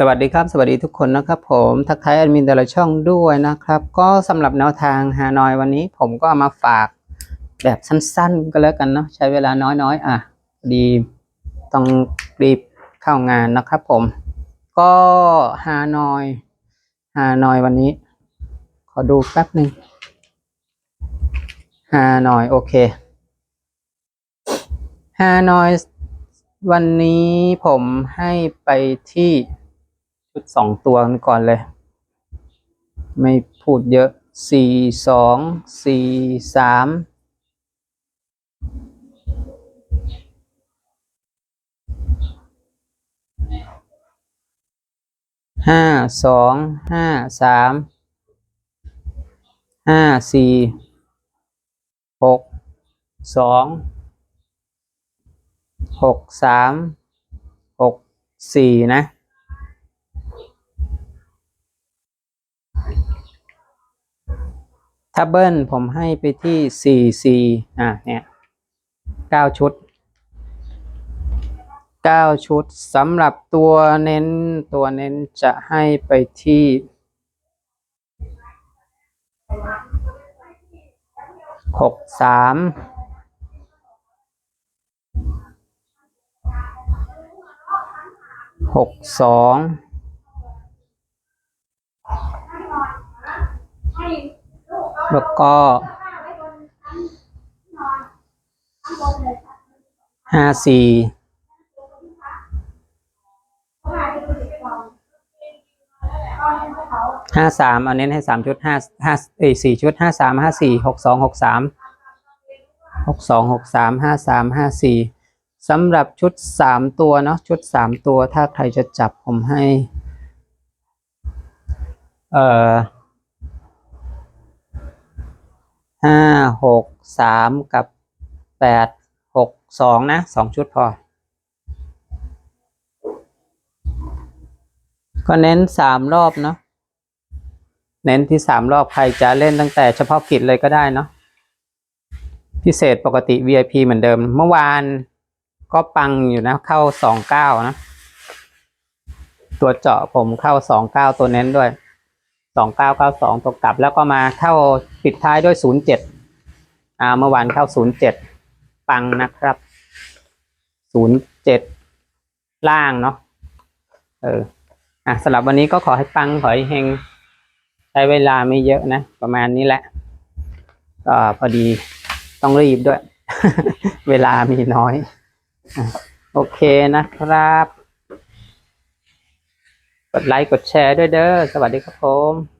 สวัสดีครับ สวัสดีทุกคนนะครับผมทักทายแอดมินแต่ละช่องด้วยนะครับ ก็สำหรับแนวทางฮานอยวันนี้ ผมก็ามาฝากแบบสั้นๆ ก็แล้วกันเนาะใช้เวลาน้อยๆ อะ ดีต้องรีบเข้างานนะครับผม ก็ฮานอยฮานอยวันนี้ ขอดูแป๊บหนึ่งฮานอยโอเคฮานอยวันนี้ผมให้ไปที่ ชุดสองตัวกันก่อนเลย ไม่พูดเยอะสี่สองสี่สามห้าสองห้าสามห้าสี่หกสองหกสามหกสี่นะ ถ้าเบิ้ลผมให้ไปที่สี่สี่อะเนี่ยเก้าชุดเก้าชุดสำหรับตัวเน้นตัวเน้นจะให้ไปที่หกสามหกสอง แล้วก็ห้าสี่ห้าสามเอาเน้นให้สามชุดห้าห้าเอ้สี่ชุดห้าสามห้าสี่หกสองหกสามหกสองหกสามห้าสามห้าสี่สำหรับชุดสามตัวเนาะชุดสามตัวถ้าใครจะจับผมให้ เอ่อ ห้าหกสามกับแปดหกสองนะสองชุดพอ ก็เน้นสามรอบเนาะเน้นที่สามรอบใครจะเล่นตั้งแต่เฉพาะกิจเลยก็ได้เนาะพิเศษปกติ VIP เหมือนเดิม เมื่อวานก็ปังอยู่นะ เข้าสองเก้านะ ตัวเจาะผมเข้าสองเก้าตัวเน้นด้วย สองเก้าเก้าสองตกกลับแล้วก็มาเข้าปิดท้ายด้วยศูนย์เจ็ดอ่าเมื่อวานเข้าศูนย์เจ็ดปังนะครับศูนย์เจ็ดล่างเนาะเอออะสำหรับวันนี้ก็ขอให้ปังขอให้เฮงใช้เวลาไม่เยอะนะ ประมาณนี้แหละก็พอดีต้องรีบด้วย เวลามีน้อยอโอเคนะครับ กดไลค์กดแชร์ด้วยเด้อ สวัสดีครับผม